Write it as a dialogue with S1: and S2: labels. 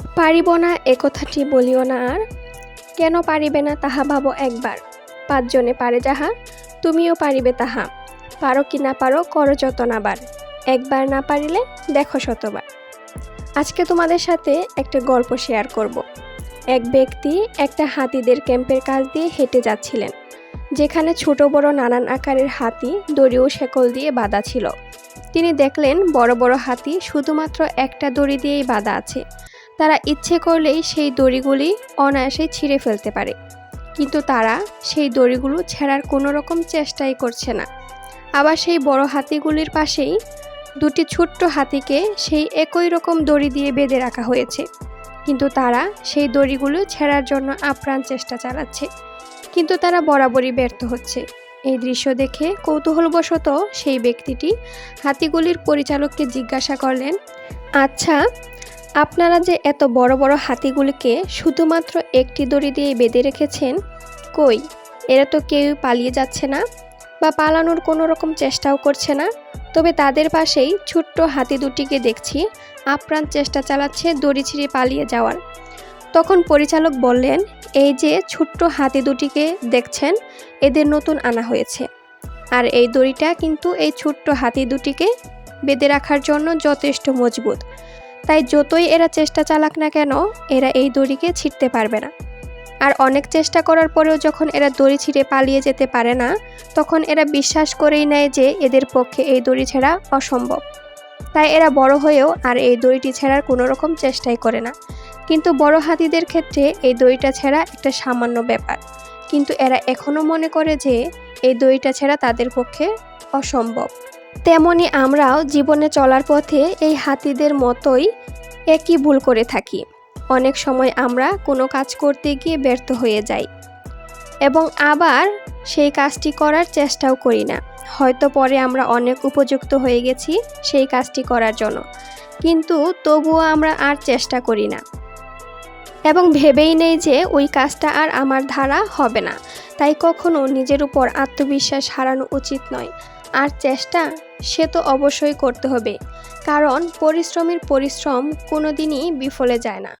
S1: পারিব না এ কথাটি বলিও না আর। কেন পারিবে না তাহা ভাবো একবার। পাঁচজনে পারে যাহা, তুমিও পারিবে তাহা। পারো কি না পারো, করো যত নাবার একবার না পারিলে দেখো শতবার। আজকে তোমাদের সাথে একটা গল্প শেয়ার করব। এক ব্যক্তি একটা হাতিদের ক্যাম্পের কাজ দিয়ে হেঁটে যাচ্ছিলেন। যেখানে ছোট বড় নানান আকারের হাতি, দড়ি ও শেকল দিয়ে বাঁধা ছিল। তিনি দেখলেন বড় বড় হাতি শুধুমাত্র একটা দড়ি দিয়েই বাঁধা আছে। তারা ইচ্ছে করলেই সেই দড়িগুলি অনায়াসে ছিঁড়ে ফেলতে পারে। কিন্তু তারা সেই দড়িগুলো ছেঁড়ার কোনো রকম চেষ্টাই করছে না। আবার সেই বড় হাতিগুলির পাশেই দুটি ছোট্ট হাতিকে সেই একই রকম দড়ি দিয়ে বেঁধে রাখা হয়েছে। কিন্তু তারা সেই দড়িগুলো ছেঁড়ার জন্য আপ্রাণ চেষ্টা চালাচ্ছে। কিন্তু তারা বরাবরই ব্যর্থ হচ্ছে। এই দৃশ্য দেখে কৌতূহলবশত সেই ব্যক্তিটি হাতিগুলির পরিচালককে জিজ্ঞাসা করলেন আচ্ছা আপনারা যে এত বড় বড় হাতিগুলিকে শুধুমাত্র একটি দড়ি দিয়ে বেঁধে রেখেছেন, কই? এরা তো কেউ পালিয়ে যাচ্ছে না বা পালানোর কোনো রকম চেষ্টাও করছে না। তবে তাদের পাশেই ছোট্ট হাতি দুটিকে দেখছি আপ্রাণ চেষ্টা চালাচ্ছে দড়ি ছিঁড়ে পালিয়ে যাওয়ার। তখন পরিচালক বললেন, এই যে ছোট্ট হাতি দুটিকে দেখছেন, এদের নতুন আনা হয়েছে। আর এই দড়িটা কিন্তু এই ছোট্ট হাতি দুটিকে বেঁধে রাখার জন্য যথেষ্ট মজবুত। তাই যতই এরা চেষ্টা চালাক না কেন, এরা এই দড়িকে ছিঁড়তে পারবে না। আর অনেক চেষ্টা করার পরেও যখন এরা দড়ি ছিঁড়ে পালিয়ে যেতে পারে না, তখন এরা বিশ্বাস করেই নেয় যে এদের পক্ষে এই দড়ি ছেঁড়া অসম্ভব। তাই এরা বড় হয়েও আর এই দড়িটি ছেঁড়ার কোনো রকম চেষ্টাই করে না। কিন্তু বড় হাতিদের ক্ষেত্রে এই দড়িটা ছেঁড়া একটা সামান্য ব্যাপার। কিন্তু এরা এখনও মনে করে যে এই দড়িটা ছেঁড়া তাদের পক্ষে অসম্ভব। তেমনি আমরাও জীবনে চলার পথে এই হাতিদের মতোই একই ভুল করে থাকি। অনেক সময় আমরা কোনো কাজ করতে গিয়ে ব্যর্থ হয়ে যাই এবং আবার সেই কাজটি করার চেষ্টাও করি না। হয়তো পরে আমরা অনেক উপযুক্ত হয়ে গেছি সেই কাজটি করার জন্য। কিন্তু তবুও আমরা আর চেষ্টা করি না। এবং ভেবেই নেই যে ওই কাজটা আর আমার ধারা হবে না। তাই কখনো নিজের উপর আত্মবিশ্বাস হারানো উচিত নয়। আর চেষ্টা সে তো অবশ্যই করতে হবে, কারণ পরিশ্রমের পরিশ্রম কোনো দিনই বিফলে যায় না।